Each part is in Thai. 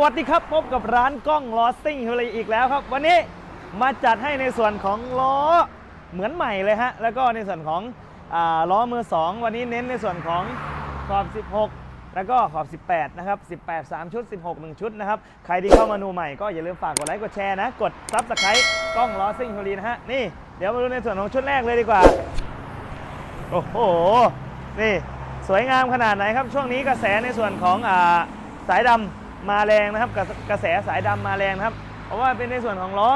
วัสดีครับพบกับร้านกล้องล้อซิ่งเฮลอีกแล้วครับ วันนี้มาจัดให้ในส่วนของล้อเหมือนใหม่เลยฮะ แล้วก็ในส่วนของอล้อมือ 2 วันนี้เน้นในส่วนของขอบ 16 แล้วก็ขอบ 18 นะครับ 18 3 ชุด 16 1 ชุดนะครับ ใครที่เข้ามาดูใหม่ก็อย่าลืมฝากกดไลค์กดแชร์นะ กดซับสไครต์กล้องล้อซิ่งเฮลนะฮะ นี่เดี๋ยวมาดูในส่วนของชุดแรกเลยดีกว่า โอ้โห นี่สวยงามขนาดไหนครับ ช่วงนี้กระแสในส่วนของอาสายดำ มาแรงนะครับกระกระแสสายดำมาแรงนะครับ เพราะว่าเป็นในส่วนของล้อ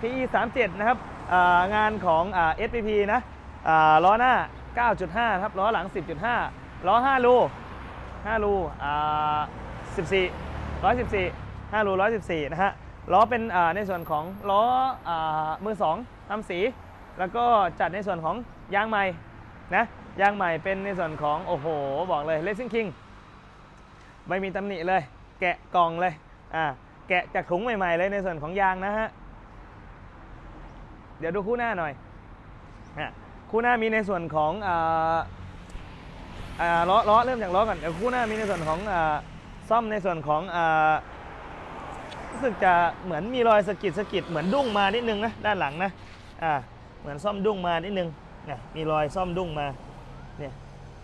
PE 37นะครับงานของอ่า SPP นะล้อหน้า 9.5ครับล้อหลัง 10.5 ล้อ 5 รู 5 รูอ่า14 114 5รู114 นะฮะล้อเป็นในส่วนของล้ออมือ2ทำสี แล้วก็จัดในส่วนของยางใหม่นะยางใหม่เป็นในส่วนของ โอ้โห บอกเลย Racing King ไม่มีตำหนิเลย แกะกล่องเลยอ่าแกะจากถุงใหม่ ๆ เลยในส่วนของยางนะฮะ เดี๋ยวดูคู่หน้าหน่อยอะคู่หน้ามีในส่วนของอ่าอ่าล้อล้อเริ่มจากล้อก่อนเดี๋ยวคู่หน้ามีในส่วนของอ่าซ่อมในส่วนของอ่ารู้สึกจะเหมือนมีรอยสะกิดสะกิดเหมือนดุ้งมานิดนึงนะด้านหลังนะอ่าเหมือนซ่อมดุ้งมานิดนึงนี่มีรอยซ่อมดุ้งมาเนี่ย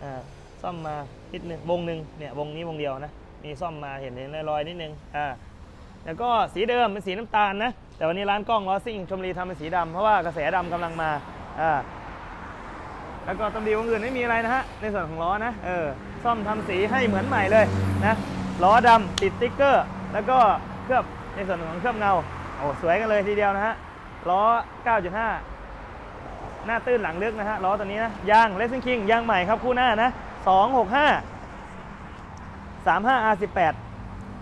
อ่าซ่อมมานิดนึงวงหนึ่งเนี่ยวงนี้วงเดียวนะ มีซ่อมมาเห็นเห็นรอยนิดนึงอ่าแล้วก็สีเดิมเป็นสีน้ำตาลนะ แต่วันนี้ร้านกล้องล้อซิ่งชมรีทำเป็นสีดำเพราะว่ากระแสดำกำลังมาอ่าแล้วก็ตำดีวงอื่นไม่มีอะไรนะฮะในส่วนของล้อนะเออซ่อมทำสีให้เหมือนใหม่เลยนะล้อดำติดติ๊กเกอร์ แล้วก็เคลือบในส่วนของเคลือบเงาโอ้สวยกันเลยทีเดียวนะฮะล้อ 9.5 หน้าตื้นหลังลึกนะฮะล้อตัวนี้นะยาง Racing King ยางใหม่ครับคู่หน้านะ265 35 R18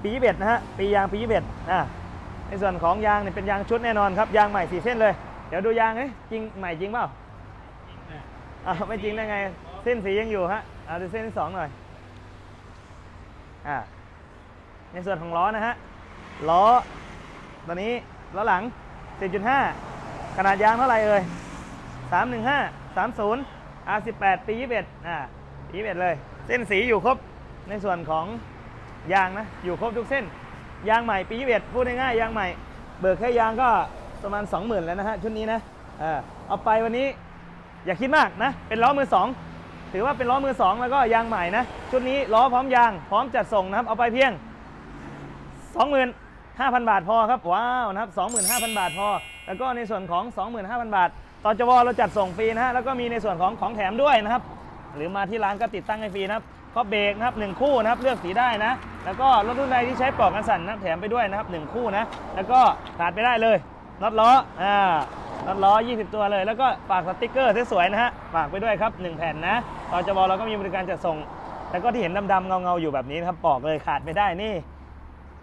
ปียี่สิบเอ็ดนะฮะ ปียางปียี่สิบเอ็ดอ่าในส่วนของยางเนี่ยเป็นยางชุดแน่นอนครับ ยางใหม่สี่เส้นเลย เดี๋ยวดูยางเอ้ยจริงใหม่จริงเปล่าอ่าไม่จริงได้ไง เส้นสียังอยู่ฮะ เอาดูเส้นที่สองหน่อย อ่า ในส่วนของล้อนะฮะ ล้อตัวนี้ล้อหลัง 10.5 ขนาดยางเท่าไหร่เอ่ย 315 30 R18 ปี21อ่าปี21เลย เส้นสีอยู่ครบ ในส่วนของยางนะอยู่ครบทุกเส้น ยางใหม่ปี21พูดง่ายๆยางใหม่ เบิกแค่ยางก็ประมาณ 20,000 แล้วนะฮะชุดนี้นะเออเอาไปวันนี้อย่าคิดมากนะ เป็นล้อมือ 2 ถือว่าเป็นล้อมือ 2 แล้วก็ยางใหม่นะชุดนี้ล้อพร้อมยาง พร้อมจัดส่งนะครับเอาไปเพียง 25,000 บาทพอครับว้าวนะครับ25,000 บาทพอ แล้วก็ในส่วนของ 25,000 บาทตอนจวเราจัดส่งฟรีนะฮะแล้วก็มีในส่วนของของแถมด้วยนะครับ หรือมาที่ร้านก็ติดตั้งให้ฟรีนะครับ ข้อเบรกนะครับหนึ่งคู่นะครับเลือกสีได้นะ แล้วก็รถรุ่นใดที่ใช้ปลอกกันสั่นนะแถมไปด้วยนะครับหนึ่งคู่นะแล้วก็ขาดไปได้เลยน็อตล้ออ่าน็อตล้อ 20 ตัวเลย แล้วก็ฝากสติ๊กเกอร์สวยๆนะฮะฝากไปด้วยครับหนึ่งแผ่นนะตอนจวเราก็มีบริการจัดส่ง แล้วก็ที่เห็นดำๆเงาๆอยู่แบบนี้นครับปลอกเลยขาดไม่ได้นี่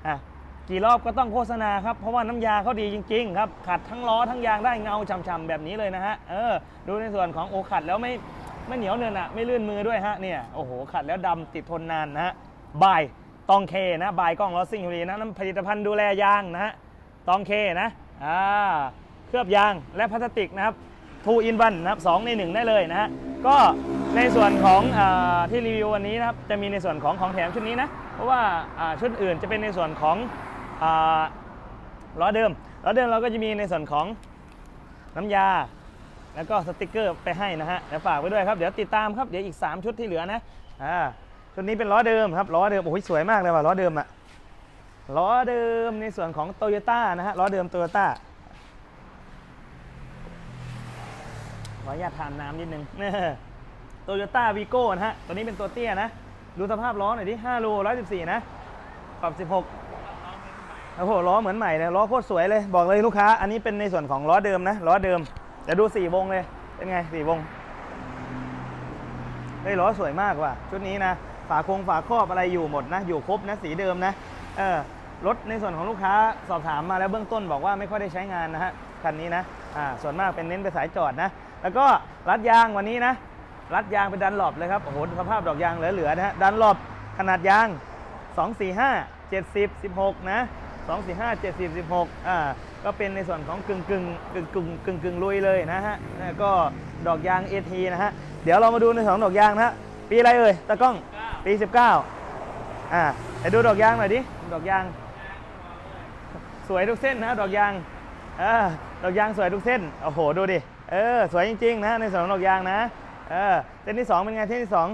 อะกี่รอบก็ต้องโฆษณาครับ เพราะว่าน้ำยาเขาดีจริงๆครับขัดทั้งล้อทั้งยางได้เงาฉ่ำๆแบบนี้เลยนะฮะเออดูในส่วนของโอขัดแล้วไม่ ไม่เหนียวเนินอะไม่ลื่นมือด้วยฮะเนี่ยโอ้โหขัดแล้วดำติดทนนานนะฮะบายตองเคนะบายกล้องล้อซิ่งอยู่ดีนะน้ำผลิตภัณฑ์ดูแลยางนะฮะตองเคนะอ่าเคลือบยางและพลาสติกนะครับทูอินวันนะครับสองในหนึ่งได้เลยนะฮะก็ในส่วนของอาที่รีวิววันนี้นะครับจะมีในส่วนของของแถมชุดนี้นะเพราะว่าอ่าชุดอื่นจะเป็นในส่วนของอาล้อเดิมล้อเดิมเราก็จะมีในส่วนของน้ำยา แล้วก็สติกเกอร์ไปให้นะฮะเดี๋ยวฝากไว้ด้วยครับเดี๋ยวติดตามครับเดี๋ยวอีก 3 ชุดที่เหลือนะอ่าชุดนี้เป็นล้อเดิมครับล้อเดิมโอ้ยสวยมากเลยว่ะล้อเดิมอะล้อเดิมในส่วนของโตโยต้านะฮะล้อเดิมโตโยต้าขออนุญาตทานน้ำนิดนึงโตโยต้าวีโก้นะฮะตัวนี้เป็นตัวเตี้ยนะ ดูสภาพล้อหน่อยดิ5โล114 นะขอบ16โอ้โหล้อเหมือนใหม่เลยล้อโคตรสวยเลย บอกเลยลูกค้า อันนี้เป็นในส่วนของล้อเดิมนะล้อเดิม เดี๋ยวดู4วงเลย เป็นไง4วงเฮ้ล้อสวยมากว่ะ ชุดนี้นะ ฝาคงฝาครอบอะไรอยู่หมดนะ อยู่ครบนะ สีเดิมนะ เออรถในส่วนของลูกค้าสอบถามมาแล้วเบื้องต้นบอกว่าไม่ค่อยได้ใช้งานนะฮะ คันนี้นะ อ่า ส่วนมากเป็นเน้นไปสายจอดนะ แล้วก็รัดยางวันนี้นะ รัดยางเป็นดันหลบเลยครับ โอ้โห สภาพดอกยางเหลือๆนะฮะ ดันหลบขนาดยาง 2 4 5 70 16 นะ 2 4 5 70 16อ่าก็เป็นในส่วนของกึ่งกึ่งกึ่งกึ่งกึ่งกึ่งลุยเลยนะฮะแล้วก็ดอกยาง AT นะฮะเดี๋ยวเรามาดูในสองดอกยางนะฮะปีอะไรเอ่ยตากล้องปี19อ่าไปดูดอกยางหน่อยดิดอกยางอัสวยทุกเส้นนะดอกยางเออดอกยางสวยทุกเส้นโอ้โหดูดิเออสวยจริงๆนะในส่วนของดอกยางนะเออเส้นที่สองเป็นไงเส้นที่สอง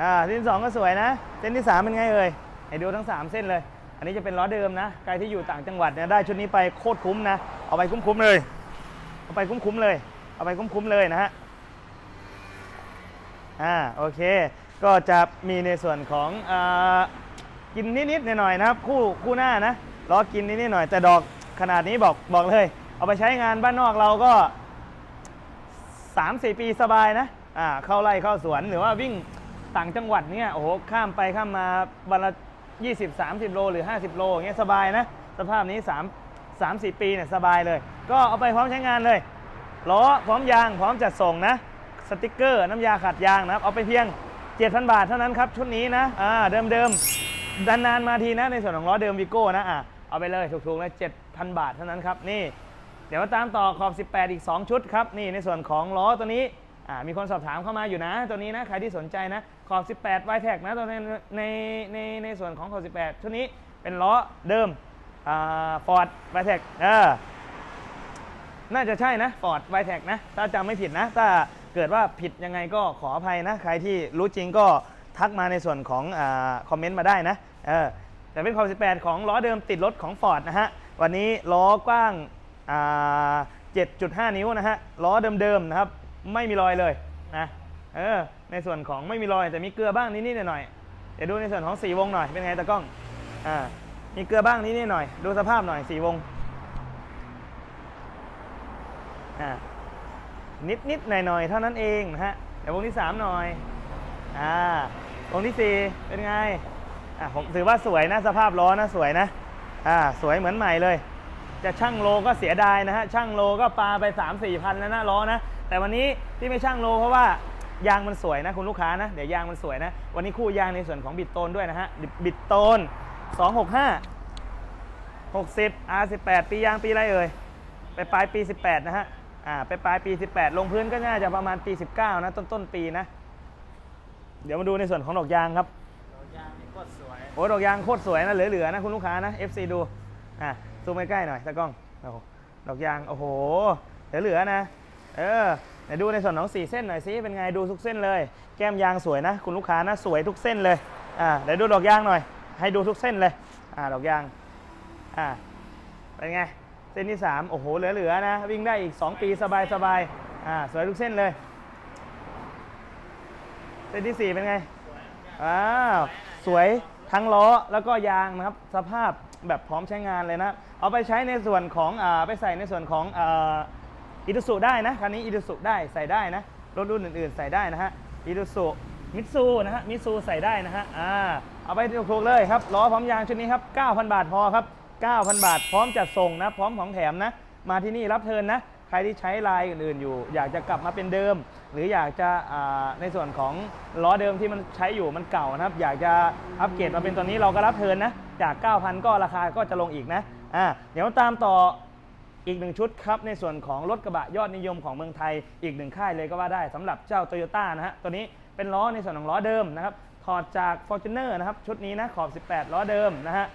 อ่าเส้นที่สองก็สวยนะ เส้นที่สามเป็นไงเอ่ยให้ดูทั้งสามเส้นเลย อันนี้จะเป็นล้อเดิมนะใครที่อยู่ต่างจังหวัดเนี่ยได้ชุดนี้ไปโคตรคุ้มนะ เอาไปคุ้มๆเลย เอาไปคุ้มๆเลย เอาไปคุ้มๆเลยนะฮะอ่าโอเค ก็จะมีในส่วนของอากินนิดๆหน่อยๆนะครับ คู่คู่หน้านะล้อกินนิดๆหน่อยแต่ดอกขนาดนี้บอกบอกเลย เอาไปใช้งานบ้านนอกเราก็3-4ปีสบายนะอ่าเข้าไร่เข้าสวนหรือว่าวิ่งต่างจังหวัดเนี่ยโอ้โหข้ามไปข้ามมาวันละ 20-30 โลหรือ 50 โลอย่างเงี้ยสบายนะ สภาพนี้ 3 3 4 ปีเนี่ยสบายเลย ก็เอาไปพร้อมใช้งานเลยล้อพร้อมยางพร้อมจัดส่งนะสติกเกอร์ น้ำยาขัดยางนะครับ เอาไปเพียง 7,000 บาทเท่านั้นครับ ชุดนี้นะอ่าเดิมๆนานๆมาทีนะในส่วนของล้อเดิมวิโก้นะอะเอาไปเลยถูกๆเลย7,000 บาทเท่านั้นครับนี่ เดี๋ยวมาตามต่อขอบ 18 อีก 2 ชุดครับนี่ในส่วนของล้อตัวนี้ มีคนสอบถามเข้ามาอยู่นะ ตัวนี้นะใครที่สนใจนะ ขอบ 18 y t e c นะตัวในในในในส่วนของขอบ 18 ชุดนี้เป็นล้อเดิมฟอร์ด y t e c เออน่าจะใช่นะ Ford v i t e c นะ ถ้าจำไม่ผิดนะ ถ้าเกิดว่าผิดยังไงก็ขออภัยนะ ใครที่รู้จริงก็ทักมาในส่วนของอคอมเมนต์มาได้นะเออแต่เป็นขอบ18 ของล้อเดิมติดรถของ Ford นะฮะ วันนี้ล้อกว้าง 7.5 นิ้วนะฮะ ล้อเดิมๆนะครับ ไม่มีรอยเลยนะเออในส่วนของไม่มีรอยแต่มีเกลือบ้างนิดๆหน่อยๆเดี๋ยวดูในส่วนของสีวงหน่อยเป็นไงตากล้องอ่ามีเกลือบ้างนิดๆหน่อยดูสภาพหน่อยสีวงอ่านิดนิดหน่อยหน่อยๆเท่านั้นเองนะฮะเดี๋ยววงที่ 3 หน่อยอ่าวงที่ 4 เป็นไงอ่าผมถือว่าสวยนะสภาพล้อนะสวยนะอ่าสวยเหมือนใหม่เลย จะช่างโลก็เสียดายนะฮะช่างโลก็ปาไป 3 4 พันแล้วนะล้อนะ แต่วันนี้ที่ไม่ช่างโลเพราะว่ายางมันสวยนะคุณลูกค้านะ เดี๋ยวยางมันสวยนะ วันนี้คู่ยางในส่วนของบิดโตนด้วยนะฮะ บิดโตน 265 60 R18 ปียางปีอะไรเอ่ย ไปปลายปี 18 นะฮะ อ่า ไปปลายปี 18 ลงพื้นก็น่าจะประมาณปี 19 นะ ต้นต้นปีนะ เดี๋ยวมาดูในส่วนของดอกยางครับ ดอกยางนี่โคตรสวย โอ้ดอกยางโคตรสวยนะ เหลือๆนะคุณลูกค้านะ FC ดู อะซูมใกล้ๆหน่อยตากล้องโอ้โหดอกยาง โอ้โห เหลือๆนะ เออไหนดูในส่วนของสีเส้นหน่อยสิเป็นไงดูทุกเส้นเลย แก้มยางสวยนะ คุณลูกค้านะสวยทุกเส้นเลยอ่าเดี๋ยวดูดอกยางหน่อย ให้ดูทุกเส้นเลยอ่าดอกยางอ่าเป็นไงเส้นที่ 3 โอ้โหเหลือๆนะ วิ่งได้อีก 2 ปีสบายๆอ่าสวยทุกเส้นเลย เส้นที่ 4 เป็นไงอ้าวสวยทั้งล้อแล้วก็ยางนะครับสภาพแบบพร้อมใช้งานเลยนะ เอาไปใช้ในส่วนของอ่าไปใส่ในส่วนของอิ ตุสุได้นะคันนี้อิตุสุได้ใส่ได้นะรถรุ่นอื่นๆ ใส่ได้นะฮะอิตุสุมิตซูนะฮะมิตซูใส่ได้นะฮะอ่าเอาไปถูกๆเลยครับล้อพร้อมยางชุดนี้ครับ 9,000 บาทพอครับ 9,000 บาท พร้อมจัดส่งนะ พร้อมของแถมนะ มาที่นี่รับเทินนะ ใครที่ใช้ลายอื่นๆอยู่ อยากจะกลับมาเป็นเดิม หรืออยากจะอ่าในส่วนของล้อเดิมที่มันใช้อยู่มันเก่านะครับ อยากจะอัปเกรดมาเป็นตัวนี้เราก็รับเทินนะ จาก 9,000 ก็ราคาก็จะลงอีกนะอ่าเดี๋ยวตามต่อ อีกหนึ่งชุดครับในส่วนของรถกระบะยอดนิยมของเมืองไทย อีกหนึ่งค่ายเลยก็ว่าได้สำหรับเจ้า Toyota นะฮะตัวนี้เป็นล้อในส่วนของล้อเดิมนะครับถอดจาก Fortuner นะครับชุดนี้นะขอบ 18 ล้อเดิมนะฮะ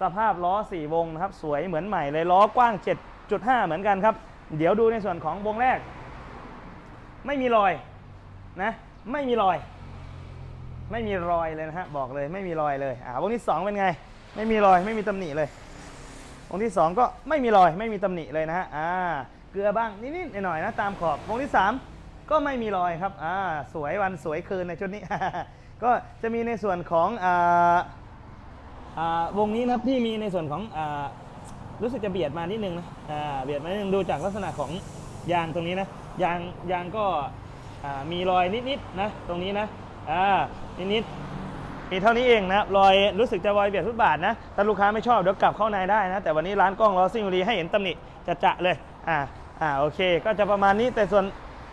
สภาพล้อ 4 วงนะครับสวยเหมือนใหม่เลยล้อกว้าง 7.5 เหมือนกันครับเดี๋ยวดูในส่วนของวงแรก ไม่มีรอยนะไม่มีรอย ไม่มีรอยเลยนะฮะบอกเลยไม่มีรอยเลยอ่าวงที่สองเป็นไง ไม่มีรอยไม่มีตำหนิเลย วงที่ 2 ก็ไม่มีรอยไม่มีตำหนิเลยนะฮะอ่าเกลือบ้างนิดๆหน่อยๆนะตามขอบวงที่ 3 ก็ไม่มีรอยครับอ่าสวยวันสวยคืนในชุดนี้ ก็จะมีในส่วนของอ่าอ่าวงนี้นะครับที่มีในส่วนของอ่ารู้สึกจะเบียดมานิดนึงนะอ่าเบียดมานิดนึงดูจากลักษณะของยางตรงนี้นะยางยางก็อ่ามีรอยนิดๆนะตรงนี้นะอ่านิดๆ มีเท่านี้เองนะรอยรู้สึกจะรอยเบียดฟุตบาทนะถ้าลูกค้าไม่ชอบเดี๋ยวกลับเข้าในได้นะ แต่วันนี้ร้านกล้องล้อซิ่งบุรีให้เห็นตำหนิจะจะเลยอ่าอ่าโอเค ก็จะประมาณนี้แต่ส่วน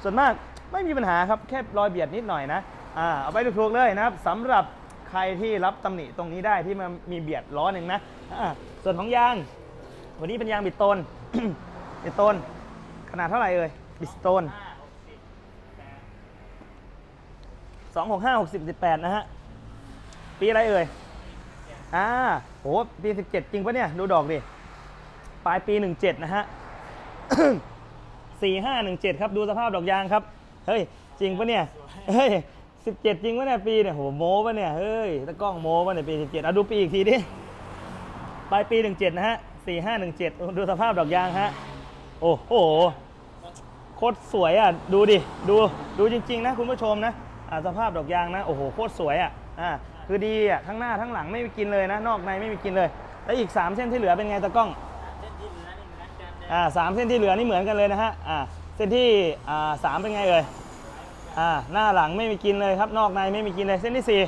ส่วนมากไม่มีปัญหาครับแค่รอยเบียดนิดหน่อยนะอ่าเอาไปถูกๆเลยนะครับสำหรับใครที่รับตำหนิตรงนี้ได้ที่มันมีเบียดล้อหนึ่งนะอ่าส่วนของยาง วันนี้เป็นยางบิดโตนบิดโตนขนาดเท่าไหร่เอ่ยบิดโตนห้าหกสิบแปดสองหกห้าหกสิบสิบแปดนะฮะ ปีอะไรเอ่ย อ่าโหปี 17 จริงปะเนี่ย ดูดอกดิ ปลายปี 17 นะฮะ 4517 ครับ ดูสภาพดอกยางครับ เฮ้ย จริงปะเนี่ย เฮ้ย 17 จริงปะเนี่ยปีเนี่ยโหโม้ปะเนี่ย เฮ้ยตะกล้องโม้ปะเนี่ยปี 17เอาดูปีอีกทีดิ ปลายปี 17 นะฮะ 4517 ดูสภาพดอกยางฮะ โอ้โหโคตรสวยอะ ดูดิ ดู ดูจริง ๆ นะคุณผู้ชมนะอ่าสภาพดอกยางนะ โอ้โห โคตรสวยอะ อ่า คือดีอะทั้งหน้าทั้งหลังไม่มีกินเลยนะ นอกในไม่มีกินเลย แล้วอีก 3 เส้นที่เหลือเป็นไงตะกล้องเส้นที่เหลือนี่เหมือนกันเลยอ่าสามเส้นที่เหลือนี่เหมือนกันเลยนะฮะอ่าเส้นที่อ่าสามเป็นไงเอ่ยอ่าหน้าหลังไม่มีกินเลยครับ นอกในไม่มีกินเลยเส้นที่สี่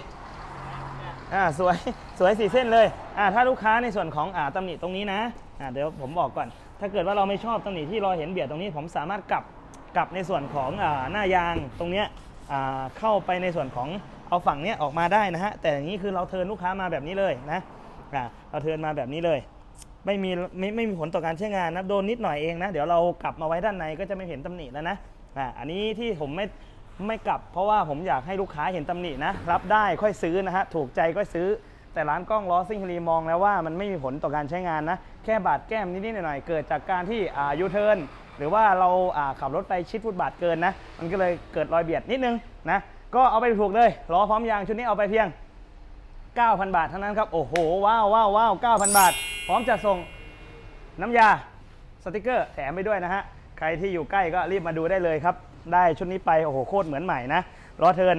อ่าสวยสวยสี่เส้นเลยอ่าถ้าลูกค้าในส่วนของอ่าตำหนิตรงนี้นะอ่าเดี๋ยวผมบอกก่อน ถ้าเกิดว่าเราไม่ชอบตำหนิที่เราเห็นเบียดตรงนี้ ผมสามารถกลับกลับในส่วนของอ่าหน้ายางตรงเนี้ยอ่าเข้าไปในส่วนของ เอาฝั่งเนี้ยออกมาได้นะฮะ แต่อย่างนี้คือเราเทิร์นลูกค้ามาแบบนี้เลยนะอ่าเราเทิร์นมาแบบนี้เลย ไม่มีไม่ไม่มีผลต่อการใช้งานนะโดนนิดหน่อยเองนะ เดี๋ยวเรากลับมาไว้ด้านในก็จะไม่เห็นตำหนิแล้วนะอ่าอันนี้ที่ผมไม่ไม่กลับ เพราะว่าผมอยากให้ลูกค้าเห็นตำหนินะรับได้ค่อยซื้อนะฮะถูกใจก็ซื้อแต่ร้านกล้องล้อซิ่งคลีมองแล้วว่ามันไม่มีผลต่อการใช้งานนะ แค่บาดแก้มนิดๆหน่อยๆเกิดจากการที่อ่ายูเทิร์นหรือว่าเราอ่าขับรถไปชิดฟุตบาทเกินนะ มันก็เลยเกิดรอยเบียดนิดนึงนะ ก็เอาไปถูกเลยล้อพร้อมยางชุดนี้เอาไปเพียง 9,000 บาทเท่านั้นครับ โอ้โห ว้าวว้าวว้าว9,000 บาท พร้อมจะส่งน้ำยาสติกเกอร์แถมไปด้วยนะฮะ ใครที่อยู่ใกล้ก็รีบมาดูได้เลยครับ ได้ชุดนี้ไป โอ้โห โคตรเหมือนใหม่นะรอเทิน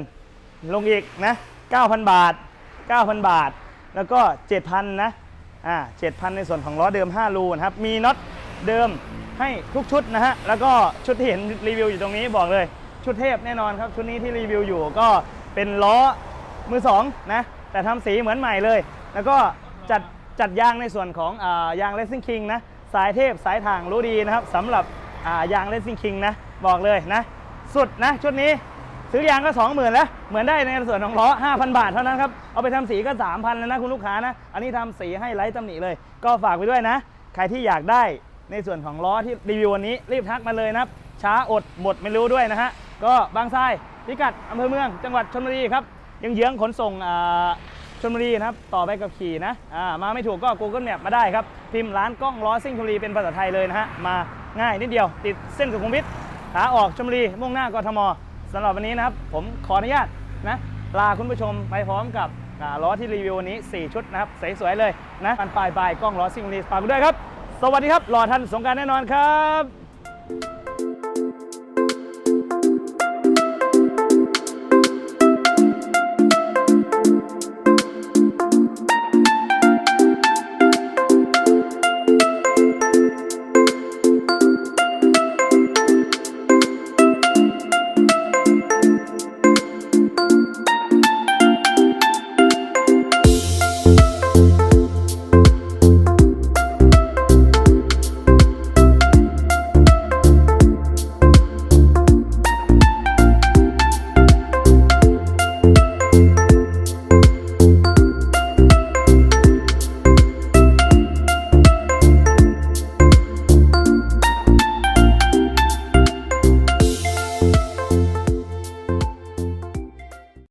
ลงอีกนะ 9,000 บาท 9,000 บาท แล้วก็ 7,000 นะ อ่า 7,000 ในส่วนของล้อเดิม 5 รูนะครับ มีน็อตเดิมให้ทุกชุดนะฮะ แล้วก็ชุดที่เห็นรีวิวอยู่ตรงนี้บอกเลย ชุดเทพแน่นอนครับ ชุดนี้ที่รีวิวอยู่ก็เป็นล้อมือสองนะแต่ทำสีเหมือนใหม่เลย แล้วก็จัดจัดยางในส่วนของอายางเลสซิ่งคิงนะสายเทพสายทางรู้ดีนะครับสำหรับายางเลสซิ่งคิงนะบอกเลยนะ สุดนะชุดนี้ซื้อยางก็ 20,000 แล้ว เหมือนได้ในส่วนของล้อ 5,000 บาทเท่านั้นครับ เอาไปทำสีก็ 3,000 แล้วนะคุณลูกค้านะ อันนี้ทำสีให้ไร้ตำหนิเลย ก็ฝากไปด้วยนะ ใครที่อยากได้ในส่วนของล้อที่รีวิววันนี้รีบทักมาเลยนะครับ ช้าอดหมดไม่รู้ด้วยนะฮะ ก็บางทรายพิกัดอำเภอเมือง จังหวัดชลบุรีครับยังเยื้องขนส่งอ่าชลบุรีนะครับต่อไปกับขี่นะอ่ามาไม่ถูกก็ Google Map มาได้ครับ พิมพ์ร้านกล้องล้อซิ่งชลบุรีเป็นภาษาไทยเลยนะฮะมาง่ายนิดเดียว ติดเส้นสุขุมวิทขาออกชลบุรีมุ่งหน้ากทมสำหรับวันนี้นะครับผมขออนุญาตนะลาคุณผู้ชมไปพร้อมกับอ่าล้อที่รีวิววันนี้ 4 ชุดนะครับสวยๆเลยนะปันปลายปลายกล้องล้อซิ่งชลบุรีฝากด้วยครับ สวัสดีครับรอท่านสงการแน่นอนครับ